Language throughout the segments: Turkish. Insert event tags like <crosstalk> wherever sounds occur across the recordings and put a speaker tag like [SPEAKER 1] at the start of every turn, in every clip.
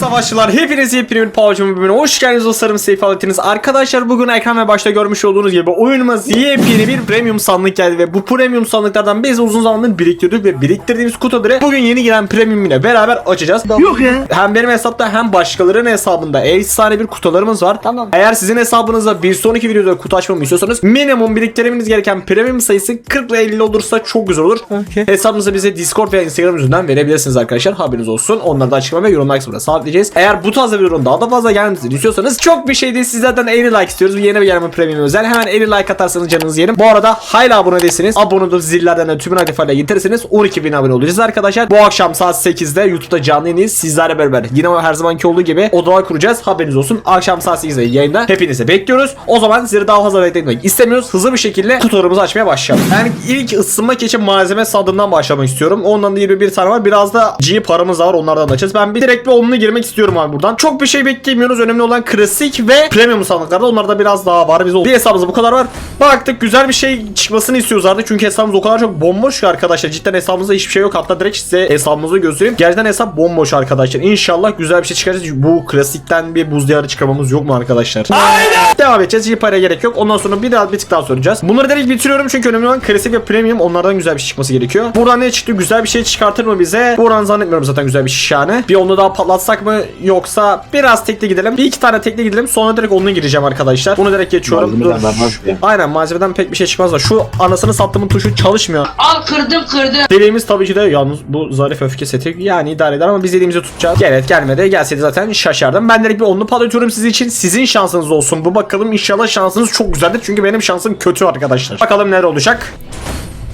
[SPEAKER 1] savaşçılar hepiniz yepyeni bir PUBG bölümüne hoş geldiniz dostlarım Seyfi Aletiniz. Arkadaşlar bugün ekran ve başta görmüş olduğunuz gibi oyunumuz yepyeni bir premium sandık geldi ve bu premium sandıklardan biz uzun zamandır biriktirdik ve biriktirdiğimiz kutuları bugün yeni giren premium ile beraber açacağız.
[SPEAKER 2] Yok ya.
[SPEAKER 1] Hem benim hesapta hem başkalarının hesabında efsane bir kutularımız var.
[SPEAKER 2] Tamam.
[SPEAKER 1] Eğer sizin hesabınızda bir sonraki videoda kutu açmamı istiyorsanız minimum biriktirmeniz gereken premium sayısı 40 ile 50 olursa çok güzel olur.
[SPEAKER 2] Okey.
[SPEAKER 1] Hesabınızı bize Discord veya Instagram üzerinden verebilirsiniz arkadaşlar. Haberiniz olsun. Onları da açıklama ve yorumlar kısmına sabitleyeceğiz. Eğer bu tarz bir videonun daha da fazla gelmesini istiyorsanız çok bir şey değil. Sizlerden 50 like istiyoruz. Bu yeni bir yarım premium özel. Hemen 50 like atarsanız canınız yerim. Bu arada hala abone değilseniz abone olup zillerden de tümünü aktif getirirseniz 12 bin abone olacağız arkadaşlar. Bu akşam saat 8'de YouTube'da canlı yayındayız. Sizlerle beraber yine her zamanki olduğu gibi odalar kuracağız. Haberiniz olsun. Akşam saat 8'de yayında hepinizi bekliyoruz. O zaman sizleri daha fazla bekletmek istemiyoruz. Hızlı bir şekilde kutularımızı açmaya başlayalım. Yani ilk ısınmak için malzeme sandığından başlamak istiyorum. Ondan da 21 tane var. Biraz da G paramız da var. Onlardan da açacağız. Ben bir direkt bir onunu girmek istiyorum abi buradan. Çok bir şey beklemiyoruz. Önemli olan klasik ve premium sandıklarda. Onlarda biraz daha var. Biz bir hesabımızda bu kadar var. Baktık güzel bir şey çıkmasını istiyoruz artık. Çünkü hesabımız o kadar çok bomboş ki arkadaşlar. Cidden hesabımızda hiçbir şey yok. Hatta direkt size hesabımızı göstereyim. Gerçekten hesap bomboş arkadaşlar. İnşallah güzel bir şey çıkaracağız. Bu klasikten bir buz diyarı çıkarmamız yok mu arkadaşlar? Aynen. Devam edeceğiz. Hiç paraya gerek yok. Ondan sonra bir daha bir tık daha soracağız. Bunları direkt bitiriyorum çünkü önemli olan klasik ve premium. Onlardan güzel bir şey çıkması gerekiyor. Buradan ne çıktı? Güzel bir şey çıkartır mı bize? Buradan zannetmiyorum zaten güzel bir yani. Bir onu daha patlatsak mı? Yoksa biraz tekli gidelim. Bir iki tane tekli gidelim. Sonra direkt onunla gireceğim arkadaşlar. Bunu direkt geçiyorum. Dur.
[SPEAKER 2] Malzemeden vermez.
[SPEAKER 1] Aynen malzemeden pek bir şey çıkmaz da şu anasını sattığımın tuşu çalışmıyor.
[SPEAKER 3] Al kırdım kırdım.
[SPEAKER 1] Deliğimiz tabii ki de yalnız bu zarif öfke seti yani idare eder ama biz dediğimizi tutacağız. Evet gelmedi. Gelseydi zaten şaşardım. Ben direkt bir onlu patlatıyorum sizin için. Sizin şansınız olsun. Bu bakalım inşallah şansınız çok güzeldir. Çünkü benim şansım kötü arkadaşlar. Bakalım neler olacak.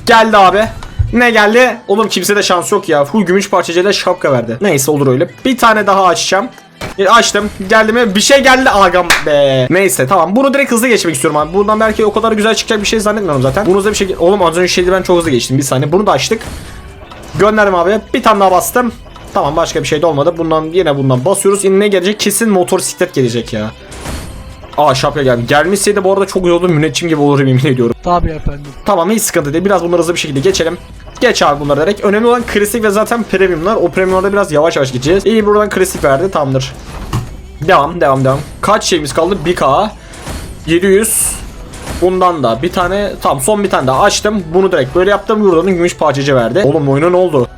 [SPEAKER 1] Geldi abi. Ne geldi? Oğlum kimse de şans yok ya. Full gümüş parçacıyla şapka verdi. Neyse olur öyle. Bir tane daha açacağım. E, açtım. Geldi mi? Bir şey geldi agam be. Neyse tamam. Bunu direkt hızlı geçmek istiyorum abi. Buradan belki o kadar güzel çıkacak bir şey zannetmiyorum zaten. Bunu hızlı bir şey... Oğlum az önce şeydi ben çok hızlı geçtim. Bir saniye. Bunu da açtık. Gönderdim abi. Bir tane daha bastım. Tamam başka bir şey de olmadı. Bundan yine bundan basıyoruz. Yine ne gelecek? Kesin motosiklet gelecek ya. Aa şapka geldi. Gelmişseydi bu arada çok iyi oldu. Müneccim gibi olur yemin ediyorum.
[SPEAKER 4] Tabii efendim.
[SPEAKER 1] Tamam hiç sıkıntı değil. Biraz bunları hızlı bir şekilde geçelim. Geç abi bunları direkt. Önemli olan klasik ve zaten premiumlar. O premiumlarda biraz yavaş yavaş gideceğiz. İyi buradan klasik verdi. Tamamdır. Devam devam devam. Kaç şeyimiz kaldı? 1K. 700. Bundan da bir tane tam son bir tane daha açtım. Bunu direkt böyle yaptım. Buradan gümüş parçacı verdi. Oğlum oyuna ne oldu?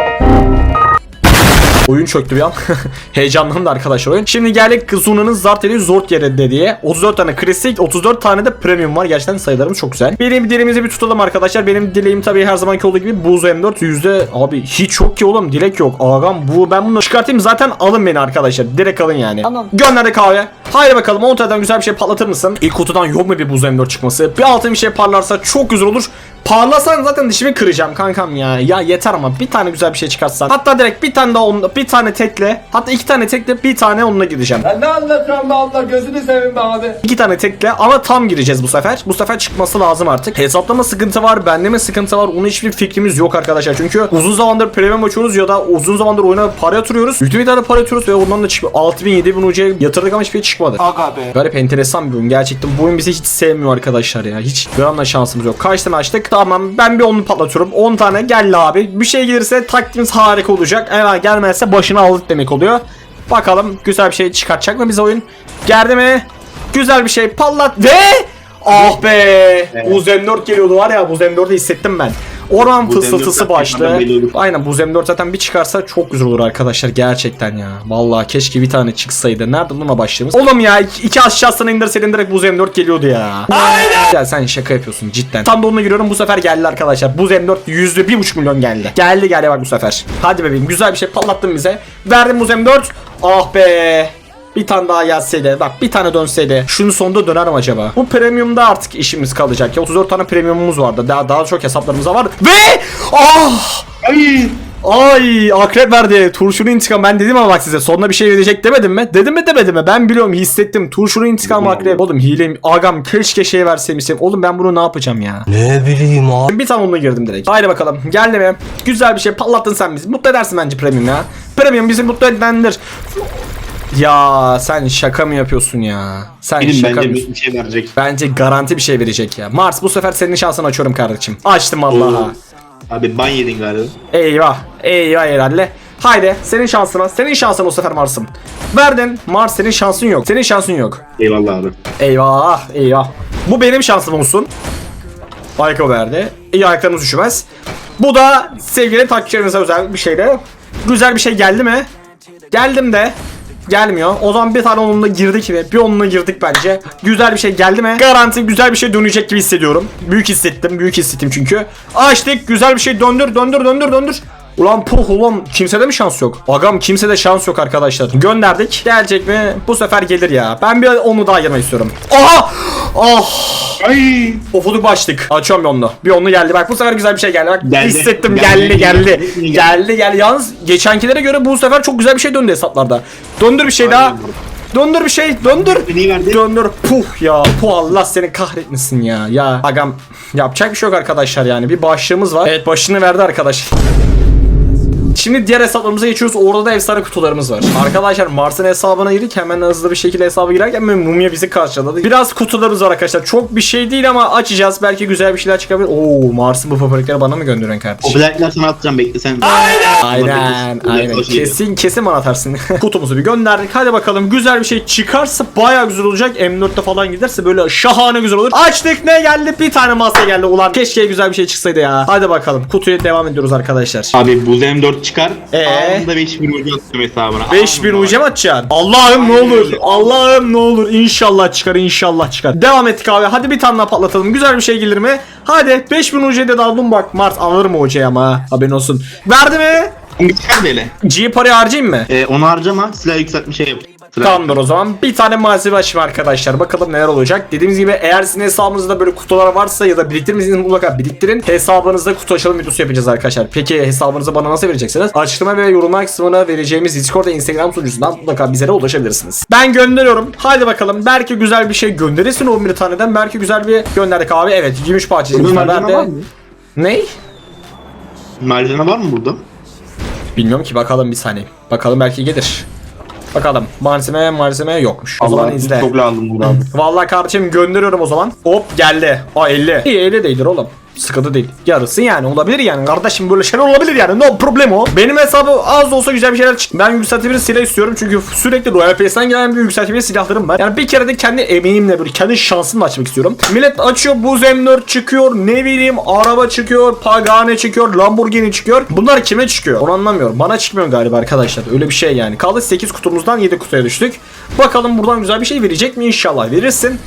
[SPEAKER 1] Oyun çöktü bir an. <laughs> Heyecanlandı arkadaşlar oyun. Şimdi geldik Zuna'nın zart ediyor zort yere dediği. 34 tane klasik, 34 tane de premium var. Gerçekten sayılarımız çok güzel. Benim dilimizi bir tutalım arkadaşlar. Benim dileğim tabii her zamanki olduğu gibi buz M4 yüzde abi hiç yok ki oğlum dilek yok. Ağam bu ben bunu çıkartayım zaten alın beni arkadaşlar. Direkt alın yani.
[SPEAKER 2] Tamam.
[SPEAKER 1] Gönderdik kahve. Haydi bakalım 10 taneden güzel bir şey patlatır mısın? İlk kutudan yok mu bir buz M4 çıkması? Bir altın bir şey parlarsa çok güzel olur. Parlasan zaten dişimi kıracağım kankam ya. Ya yeter ama bir tane güzel bir şey çıkartsan. Hatta direkt bir tane daha onunla, bir tane tekle. Hatta iki tane tekle bir tane onunla gideceğim.
[SPEAKER 5] Ya ne anlatıyorsun be abla gözünü seveyim be abi.
[SPEAKER 1] İki tane tekle ama tam gireceğiz bu sefer. Bu sefer çıkması lazım artık. Hesaplama sıkıntı var, bende mi sıkıntı var? Onun hiçbir fikrimiz yok arkadaşlar. Çünkü uzun zamandır premium açıyoruz ya da uzun zamandır oyuna para yatırıyoruz. Yüklü miktarda para yatırıyoruz ve ondan da çıkıyor. 6000 7000 ucuya yatırdık ama hiçbir şey çıkmadı.
[SPEAKER 5] Aga be.
[SPEAKER 1] Garip enteresan bir oyun. Gerçekten bu oyun bizi hiç sevmiyor arkadaşlar ya. Hiç gramla şansımız yok. Kaç tane açtık? Tamam ben bir onu patlatıyorum. 10 tane geldi abi. Bir şey gelirse taktiğimiz harika olacak. Eğer gelmezse başını aldık demek oluyor. Bakalım güzel bir şey çıkartacak mı bize oyun? Geldi mi? Güzel bir şey patlat ve Ah be! Buz M4 geliyordu var ya Buz M4'ü hissettim ben. Orman
[SPEAKER 2] Buz M4
[SPEAKER 1] fısıltısı
[SPEAKER 2] zaten
[SPEAKER 1] başlı.
[SPEAKER 2] belli olur.
[SPEAKER 1] Aynen Buz M4 zaten bir çıkarsa çok güzel olur arkadaşlar gerçekten ya. Vallahi keşke bir tane çıksaydı. Nerede o başlığımız? Oğlum ya iki, iki aşağısına indirseydin direkt Buz M4 geliyordu ya. Aynen. Ya sen şaka yapıyorsun cidden. Tam da onunla giriyorum bu sefer geldi arkadaşlar. Buz M4 yüzde bir buçuk milyon geldi. Geldi geldi bak bu sefer. Hadi bebeğim güzel bir şey patlattın bize. Verdim Buz M4. Ah be. Bir tane daha gelseydi. Bak bir tane dönseydi. Şunun sonunda döner mi acaba? Bu premiumda artık işimiz kalacak ya. 34 tane premiumumuz vardı. Daha daha çok hesaplarımız var. Ve ah!
[SPEAKER 2] Ay.
[SPEAKER 1] Ay akrep verdi. Turşunun intikam. Ben dedim ama bak size sonuna bir şey verecek demedim mi? Dedim mi demedim mi? Ben biliyorum hissettim. Turşunun intikam akrep. Oğlum hileyim. Agam keşke şey verseymişim. Oğlum ben bunu ne yapacağım ya?
[SPEAKER 6] Ne bileyim abi.
[SPEAKER 1] Bir tane onunla girdim direkt. Haydi bakalım. Geldi mi? Güzel bir şey patlattın sen bizi. Mutlu edersin bence premium ya. Premium bizi mutlu edendir. Ya sen şaka mı yapıyorsun ya? Sen
[SPEAKER 2] Benim
[SPEAKER 1] şaka
[SPEAKER 2] bence
[SPEAKER 1] mı?
[SPEAKER 2] bir şey verecek.
[SPEAKER 1] Bence garanti bir şey verecek ya. Mars bu sefer senin şansını açıyorum kardeşim. Açtım Allah'a.
[SPEAKER 2] Oo. Abi ban yedin galiba.
[SPEAKER 1] Eyvah. Eyvah herhalde. Haydi senin şansına. Senin şansın o sefer Mars'ım. Verdin. Mars senin şansın yok. Senin şansın yok.
[SPEAKER 2] Eyvallah abi.
[SPEAKER 1] Eyvah eyvah. Bu benim şansım olsun. Ayakkabı verdi. İyi ayaklarımız üşümez. Bu da sevgili takipçilerimize özel bir şey de. Güzel bir şey geldi mi? Geldim de. Gelmiyor. O zaman bir tane onunla girdik ve bir onunla girdik bence. Güzel bir şey geldi mi? Garanti güzel bir şey dönecek gibi hissediyorum. Büyük hissettim. Büyük hissettim çünkü. Açtık. Güzel bir şey döndür döndür döndür döndür. Ulan puh ulan kimsede mi şans yok? Agam kimsede şans yok arkadaşlar. Gönderdik. Gelecek mi? Bu sefer gelir ya. Ben bir onu daha girmek istiyorum. Aha! Ah!
[SPEAKER 2] Ay.
[SPEAKER 1] Ofuduk başlık. Açıyorum bir onlu. Bir onlu geldi. Bak bu sefer güzel bir şey geldi. Bak
[SPEAKER 2] Geldi.
[SPEAKER 1] hissettim
[SPEAKER 2] Geldi.
[SPEAKER 1] geldi geldi.
[SPEAKER 2] Geldi.
[SPEAKER 1] Geldi geldi. Yalnız geçenkilere göre bu sefer çok güzel bir şey döndü hesaplarda. Döndür bir şey daha.
[SPEAKER 2] Aynen.
[SPEAKER 1] Döndür bir şey. Döndür. Döndür. Puh ya. Puh Allah seni kahretmesin ya. Ya agam yapacak bir şey yok arkadaşlar yani. Bir başlığımız var. Evet başını verdi arkadaş. Şimdi diğer hesaplarımıza geçiyoruz. Orada da efsane kutularımız var. Arkadaşlar Mars'ın hesabına girdik. Hemen hızlı bir şekilde hesaba girerken Mumya bizi karşıladı. Biraz kutularımız var arkadaşlar. Çok bir şey değil ama açacağız. Belki güzel bir şeyler çıkabilir. Oo Mars'ın bu popülerlikleri bana mı gönderen kardeşim?
[SPEAKER 2] Popülerlikler sana atacağım bekle sen.
[SPEAKER 1] Aynen aynen
[SPEAKER 2] geliyor.
[SPEAKER 1] kesin kesin bana atarsın <laughs> Kutumuzu bir gönderdik hadi bakalım güzel bir şey çıkarsa baya güzel olacak M4'te falan giderse böyle şahane güzel olur Açtık ne geldi bir tane masa geldi ulan keşke güzel bir şey çıksaydı ya Hadi bakalım kutuya devam ediyoruz arkadaşlar
[SPEAKER 2] Abi bu M4 çıkar.
[SPEAKER 1] Ee?
[SPEAKER 2] Anında 5000 ucu attım hesabına.
[SPEAKER 1] 5000
[SPEAKER 2] Anında.
[SPEAKER 1] uca mı atacaksın? Allah'ım ne olur. Allah'ım ne olur. İnşallah çıkar inşallah çıkar. Devam ettik abi. Hadi bir tane daha patlatalım. Güzel bir şey gelir mi? Hadi 5000 ucayı da aldım bak. Mart alırım o hocayı ama. ha. Haberin olsun. Verdi mi?
[SPEAKER 2] Çıkar böyle.
[SPEAKER 1] G parayı harcayayım mı?
[SPEAKER 2] Ee, onu harcama silah yükseltme şey yap.
[SPEAKER 1] Tamamdır o zaman. Bir tane malzeme açayım arkadaşlar. Bakalım neler olacak. Dediğimiz gibi eğer sizin hesabınızda böyle kutular varsa ya da biriktirmişsiniz mutlaka biriktirin. Hesabınızda kutu açalım videosu yapacağız arkadaşlar. Peki hesabınızı bana nasıl vereceksiniz? Açıklama ve yorumlar kısmına vereceğimiz Discord ve Instagram sunucusundan mutlaka bizlere ulaşabilirsiniz. Ben gönderiyorum. Hadi bakalım. Belki güzel bir şey gönderirsin 11 taneden. Belki güzel bir gönderdik abi. Evet gümüş parçacığımız
[SPEAKER 2] Burada
[SPEAKER 1] var. Ben de... Ney?
[SPEAKER 2] Malzeme var mı burada?
[SPEAKER 1] Bilmiyorum ki bakalım bir saniye. Bakalım belki gelir. Bakalım. Malzeme malzeme yokmuş. O zaman izle.
[SPEAKER 2] Çok burada abi.
[SPEAKER 1] Vallahi kardeşim gönderiyorum o zaman. Hop geldi. Aa 50. İyi 50 değildir oğlum. Sıkıntı değil. Yarısı yani olabilir yani. Kardeşim böyle şeyler olabilir yani. No problem o. Benim hesabı az da olsa güzel bir şeyler çıktı. Ben yükseltebilir silah istiyorum. Çünkü sürekli Royal Pass'ten gelen bir yükseltebilir silahlarım var. Yani bir kere de kendi emeğimle böyle kendi şansımla açmak istiyorum. Millet açıyor buz M4 çıkıyor. Ne bileyim araba çıkıyor. Pagane çıkıyor. Lamborghini çıkıyor. Bunlar kime çıkıyor? Onu anlamıyorum. Bana çıkmıyor galiba arkadaşlar. Öyle bir şey yani. Kaldı 8 kutumuzdan 7 kutuya düştük. Bakalım buradan güzel bir şey verecek mi? İnşallah verirsin.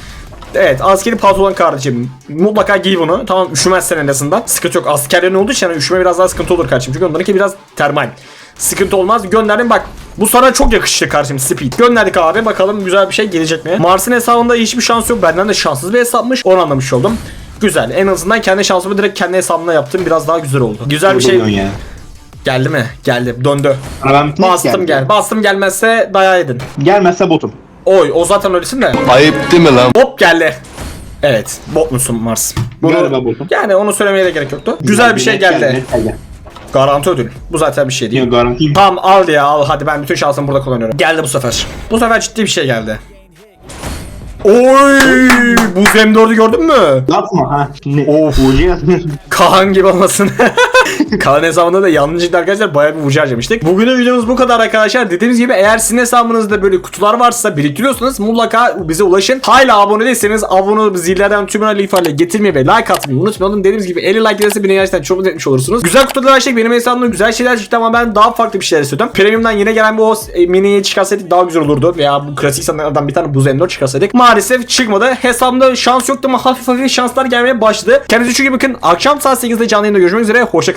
[SPEAKER 1] Evet askeri pantolon kardeşim mutlaka giy bunu tamam üşümezsen en azından sıkıntı yok askerlerin olduğu için yani üşüme biraz daha sıkıntı olur kardeşim çünkü onlarınki biraz termal sıkıntı olmaz gönderdim bak bu sana çok yakıştı kardeşim speed gönderdik abi bakalım güzel bir şey gelecek mi Mars'ın hesabında hiçbir şans yok benden de şanssız bir hesapmış onu anlamış oldum Güzel. En azından kendi şansımı direkt kendi hesabımla yaptım. Biraz daha güzel oldu. Güzel bir şey
[SPEAKER 2] ya.
[SPEAKER 1] geldi mi? Geldi. Döndü.
[SPEAKER 2] Ben
[SPEAKER 1] Bastım
[SPEAKER 2] geldi.
[SPEAKER 1] gel. Bastım gelmezse dayağı yedin.
[SPEAKER 2] Gelmezse botum.
[SPEAKER 1] Oy o zaten öylesin de.
[SPEAKER 3] Ayıp değil mi lan?
[SPEAKER 1] Hop geldi. Evet. Bot musun Mars?
[SPEAKER 2] Galiba botum.
[SPEAKER 1] Yani onu söylemeye de gerek yoktu. Güzel bir şey geldi. Garanti ödül. Bu zaten bir şey değil.
[SPEAKER 2] Yok garantiyim.
[SPEAKER 1] Tamam al ya al hadi ben bütün şansımı burada kullanıyorum. Geldi bu sefer. Bu sefer ciddi bir şey geldi. Oy! Bu M4'ü gördün mü?
[SPEAKER 2] Yapma ha. Ne?
[SPEAKER 1] Of.
[SPEAKER 2] Ucu yazmıyorsun.
[SPEAKER 1] Gibi olmasın. <laughs> Kaan hesabında da yanlışlıkla arkadaşlar bayağı bir ucu harcamıştık. Bugünün videomuz bu kadar arkadaşlar. Dediğimiz gibi eğer sizin hesabınızda böyle kutular varsa biriktiriyorsanız mutlaka bize ulaşın. Hala abone değilseniz abone olup zillerden tümünü ifade getirmeyi ve like atmayı unutmayalım. Dediğimiz gibi 50 like gelirse beni gerçekten çok mutlu etmiş olursunuz. Güzel kutular açtık. Benim hesabımda güzel şeyler çıktı ama ben daha farklı bir şeyler istiyordum. Premium'dan yine gelen bu e, miniyi çıkarsaydık daha güzel olurdu. Veya bu klasik sanatlardan bir tane buz M4 çıkarsaydık. Maalesef çıkmadı. Hesabımda şans yoktu ama hafif hafif şanslar gelmeye başladı. Kendinize çok iyi bakın. Akşam saat 8'de canlı yayında görüşmek üzere.